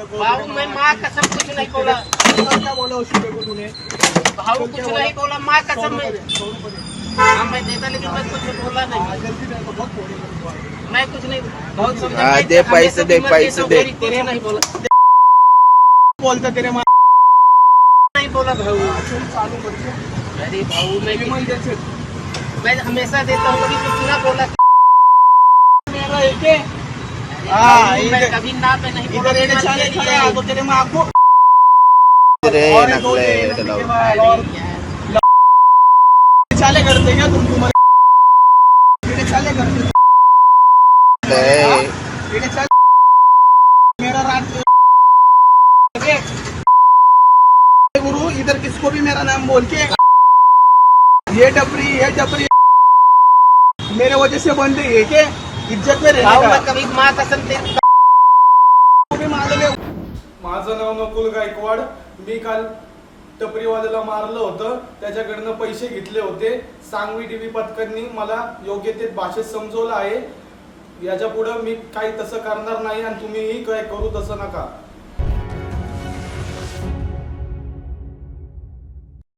भाऊ मैं माँ कसम कुछ नहीं बोला। क्या बोला उस को तूने? भाऊ कुछ नहीं बोला माँ कसम। हाँ मैं देता लेकिन मैं कुछ बोला नहीं। तो बहुत बोले मेरे को। मैं कुछ नहीं बहुत समझा? हाँ, दे हमेशा पैसे दे, पैसे दे। तेरे नहीं बोला। बोलता तेरे माँ। नहीं बोला भाऊ। अरे भाऊ मैं. मैं हमेशा देता हूँ कभी कुछ ना बोला। मेरा एक कभी ना पे नहीं बोला इधर चाले तेरी खड़े हैं, तो तेरे माँ को रे और एक दो नकले दे, चलो करते क्या तुम तुम्हारे चाले करते ले. एड़े चाले मेरा रात गुरु इधर किसको भी मेरा नाम बोल के ये डबरी ये डबरी मेरे वजह से बंद है के इज्जत में रहने कभी माँ कसम तेरी का भी मालूम है माझं नाव नकुल गायकवाड. मी काल टपरीवाल्याला मारलं होतं. त्याच्याकडनं पैसे घेतले होते. सांगवी टीव्ही पथकांनी मला योग्य ते भाषेत समजवलं आहे. याच्या पुढं मी काही तसं करणार नाही आणि तुम्हीही काय करू तसं नका.